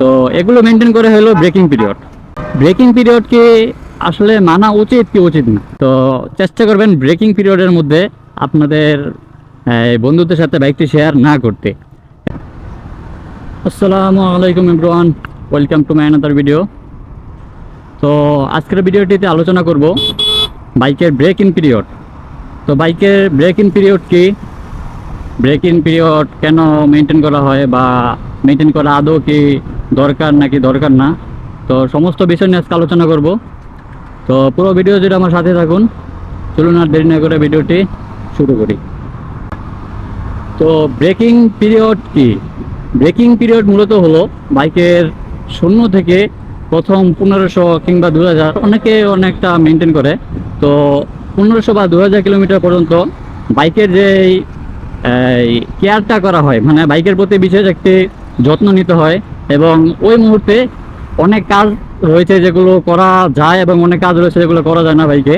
তো এগুলো মেনটেন করে হলো ব্রেকিং পিরিয়ড ব্রেকিং পিরিয়ডকে আসলে মানা উচিত কি উচিত না? তো চেষ্টা করবেন ব্রেকিং পিরিয়ডের মধ্যে আপনাদের বন্ধুদের সাথে বাইকটি শেয়ার না করতে। আসসালামু আলাইকুম Ibran welcome to my another video তো আজকের ভিডিওটিতে আলোচনা করব বাইকের ব্রেক ইন পিরিয়ড তো বাইকের ব্রেক ইন পিরিয়ড কি? ব্রেক ইন পিরিয়ড কেন মেনটেন করা হয় বা মেনটেন করা আদৌ কি দরকার নাকি দরকার না? তো সমস্ত বিষয় নিয়ে আজকে আলোচনা করব। তো পুরো ভিডিও যদি আমার সাথে থাকুন। চলুন আর দেরি না করে ভিডিওটি শুরু করি। তো ব্রেকিং পিরিয়ড কি? ব্রেকিং পিরিয়ড মূলত হলো বাইকের শূন্য থেকে প্রথম পনেরোশো কিংবা দু হাজার অনেকে অনেকটা মেনটেন করে। তো পনেরোশো বা দু হাজার কিলোমিটার পর্যন্ত বাইকের যে কেয়ারটা করা হয় মানে বাইকের প্রতি বিশেষ একটি যত্ন নিতে হয়। এবং ওই মুহূর্তে অনেক কাজ রয়েছে যেগুলো করা যায় এবং অনেক কাজ রয়েছে যেগুলো করা যায় না বাইকে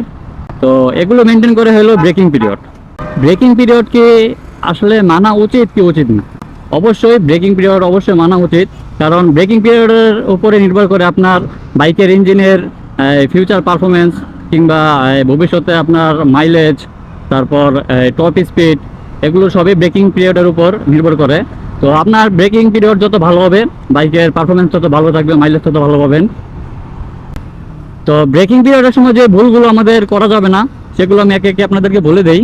তো এগুলো মেনটেন করে হলো ব্রেকিং পিরিয়ড ব্রেকিং পিরিয়ডকে আসলে মানা উচিত কি উচিত না? অবশ্যই ব্রেকিং পিরিয়ড অবশ্যই মানা উচিত। কারণ ব্রেকিং পিরিয়ডের উপরে নির্ভর করে আপনার বাইকের ইঞ্জিনের ফিউচার পারফরমেন্স কিংবা ভবিষ্যতে আপনার মাইলেজ তারপর টপ স্পিড এগুলো সবই ব্রেকিং পিরিয়ডের উপর নির্ভর করে। তো আপনার ব্রেকিং পিরিয়ড যত ভালো হবে, বাইকের পারফরমেন্স তত ভালো থাকবে মাইলেজ তত ভালো পাবেন। তো ব্রেকিং পিরিয়ডের সময় যে ভুলগুলো আমাদের করা যাবে না, সেগুলো আমি একে একে আপনাদেরকে বলে দেই।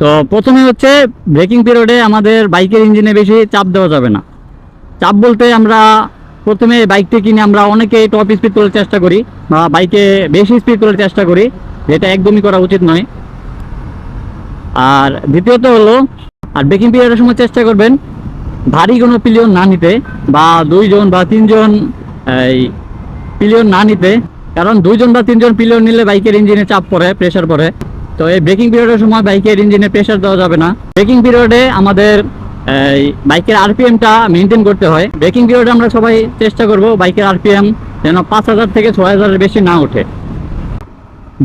তো প্রথমে হচ্ছে, ব্রেকিং পিরিয়ডে আমাদের বাইকের ইঞ্জিনে বেশি চাপ দেওয়া যাবে না। চাপ বলতে আমরা প্রথমে বাইকটি কিনে আমরা অনেকে টপ স্পিড করার চেষ্টা করি, বা বাইকে বেশি স্পিড করার চেষ্টা করি, যেটা একদমই করা উচিত নয়। আর দ্বিতীয়ত হলো আর ব্রেকিং পিরিয়ডের সময় চেষ্টা করবেন ভারী কোনো পিলিয়ন না নিতে বা দুইজন বা তিনজন, এই পিলিয়ন না নিতে। কারণ দুইজন বা তিনজন পিলিয়ন নিলে বাইকের ইঞ্জিনে চাপ পড়ে প্রেশার পড়ে। তো এই ব্রেকিং পিরিয়ডের সময় বাইকের ইঞ্জিনে প্রেশার দেওয়া যাবে না। ব্রেকিং পিরিয়ডে আমাদের, এই, বাইকের আরপিএমটা মেনটেন করতে হয়। ব্রেকিং পিরিয়ডে আমরা সবাই চেষ্টা করব বাইকের আরপিএম যেন পাঁচ হাজার থেকে ছয় হাজারের বেশি না ওঠে।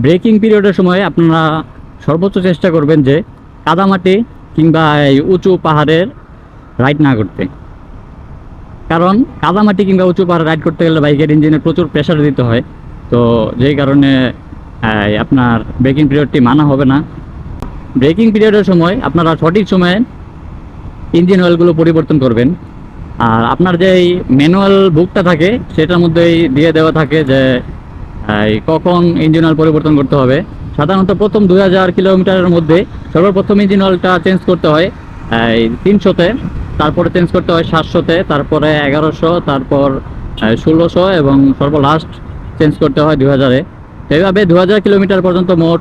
ব্রেকিং পিরিয়ডের সময় আপনারা সর্বোচ্চ চেষ্টা করবেন যে কাদামাটি কিংবা উঁচু পাহাড়ের রাইড না করতে। কারণ কাদামাটি কিংবা উঁচু পাহাড়ে রাইড করতে গেলে বাইকের ইঞ্জিনে প্রচুর প্রেশার দিতে হয়। তো যেই কারণে আপনার ব্রেকিং পিরিয়ডটি মানা হবে না। ব্রেকিং পিরিয়ডের সময় আপনারা সঠিক সময়ে ইঞ্জিন অয়েলগুলো পরিবর্তন করবেন। আর আপনার যে এই ম্যানুয়াল বুকটা থাকে, সেটার মধ্যেই দিয়ে দেওয়া থাকে যে কখন ইঞ্জিন অয়েল পরিবর্তন করতে হবে। সাধারণত প্রথম দুই হাজার কিলোমিটারের মধ্যে সর্বপ্রথম ইঞ্জিন অয়েলটা চেঞ্জ করতে হয় এই তিনশোতে তারপরে চেঞ্জ করতে হয় সাতশোতে তারপরে এগারোশো তারপর ষোলোশো এবং সর্বলাস্ট চেঞ্জ করতে হয় দু হাজারে। এইভাবে দু হাজার কিলোমিটার পর্যন্ত মোট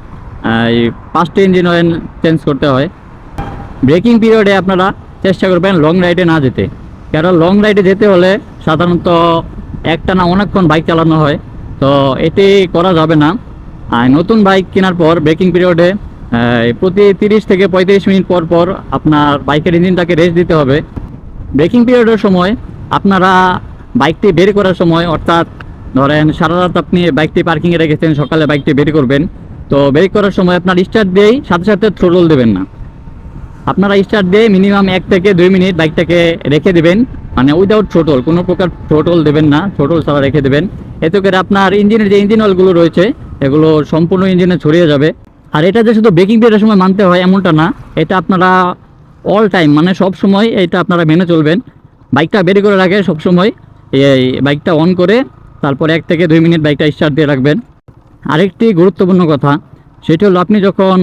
এই, পাঁচটি ইঞ্জিন অয়েল চেঞ্জ করতে হয়। ব্রেকিং পিরিয়ডে আপনারা চেষ্টা করবেন লং রাইডে না যেতে। কারণ লং রাইডে যেতে হলে সাধারণত একটা না অনেকক্ষণ বাইক চালানো হয় তো এটি করা যাবে না। নতুন বাইক কেনার পর ব্রেকিং পিরিয়ডে প্রতি তিরিশ থেকে পঁয়ত্রিশ মিনিট পর পর আপনার বাইকের ইঞ্জিনটাকে রেস্ট দিতে হবে। ব্রেকিং পিরিয়ডের সময় আপনারা বাইকটি বের করার সময়, অর্থাৎ ধরেন সারা রাত আপনি বাইকটি পার্কিংয়ে রেখেছেন, সকালে বাইকটি বের করবেন, তো বের করার সময় আপনার স্টার্ট দিয়েই সাথে সাথে থ্রোটল দেবেন না। আপনারা স্টার্ট দিয়ে মিনিমাম এক থেকে দুই মিনিট বাইকটাকে রেখে দেবেন মানে উইদাউট থ্রোটল কোনো প্রকার থ্রোটল দেবেন না থ্রোটল ছাড়া রেখে দেবেন। এতে করে আপনার ইঞ্জিনের যে ইঞ্জিন অয়েলগুলো রয়েছে এগুলো সম্পূর্ণ ইঞ্জিনে ছড়িয়ে যাবে। আর এটা যে শুধু ব্রেকিং পিরিয়ডের সময় মানতে হয় এমনটা না, এটা আপনারা অল টাইম মানে সব সময় এটা আপনারা মেনে চলবেন। বাইকটা বের করে রাখে সব সময়। এই বাইকটা অন করে তারপর এক থেকে দুই মিনিট বাইকটা স্টার্ট দিয়ে রাখবেন। আরেকটি গুরুত্বপূর্ণ কথা, সেটি হলো আপনি যখন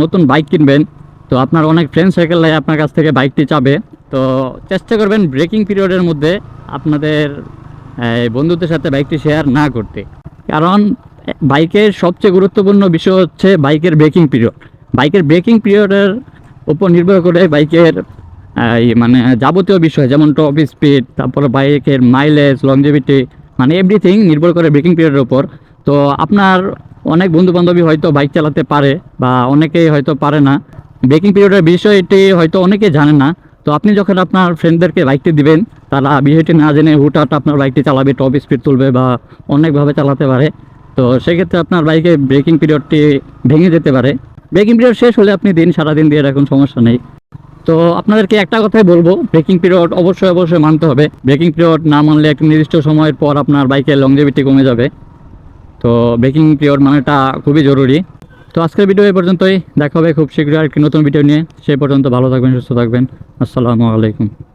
নতুন বাইক কিনবেন, তো আপনার অনেক ফ্রেন্ড সার্কেল আপনার কাছ থেকে বাইকটি চাবে। তো চেষ্টা করবেন ব্রেকিং পিরিয়ডের মধ্যে আপনাদের বন্ধুদের সাথে বাইকটি শেয়ার না করতে। কারণ বাইকের সবচেয়ে গুরুত্বপূর্ণ বিষয় হচ্ছে বাইকের ব্রেকিং পিরিয়ড। বাইকের ব্রেকিং পিরিয়ডের উপর নির্ভর করে বাইকের মানে যাবতীয় বিষয় যেমন টপ স্পিড তারপর বাইকের মাইলেজ লংজিভিটি মানে এভরিথিং নির্ভর করে ব্রেকিং পিরিয়ডের উপর। তো আপনার অনেক বন্ধু বান্ধবী হয়তো বাইক চালাতে পারে বা অনেকেই হয়তো পারে না। ব্রেকিং পিরিয়ডের বিষয়টি হয়তো অনেকে জানে না। তো আপনি যখন আপনার ফ্রেন্ডদেরকে বাইকটি দিবেন, তারা বিষয়টি না জেনে হুটহাট আপনার বাইকটি চালাবে টপ স্পিড তুলবে বা অনেকভাবে চালাতে পারে। তো সেক্ষেত্রে আপনার বাইকে ব্রেকিং পিরিয়ডটি ভেঙে যেতে পারে। ব্রেকিং পিরিয়ড শেষ হলে আপনি দিন, সারাদিন দিয়ে রাখুন, সমস্যা নেই। তো আপনাদেরকে একটা কথাই বলব, ব্রেকিং পিরিয়ড অবশ্যই অবশ্যই মানতে হবে। ব্রেকিং পিরিয়ড না মানলে একটা নির্দিষ্ট সময়ের পর আপনার বাইকের লংজেভিটি কমে যাবে। তো ব্রেকিং পিরিয়ড মানেটা খুবই জরুরি। তো আজকের ভিডিও এই পর্যন্তই। দেখা হবে খুব শীঘ্রই আর আরেকটি নতুন ভিডিও নিয়ে। সেই পর্যন্ত ভালো থাকবেন, সুস্থ থাকবেন। আসসালামু আলাইকুম।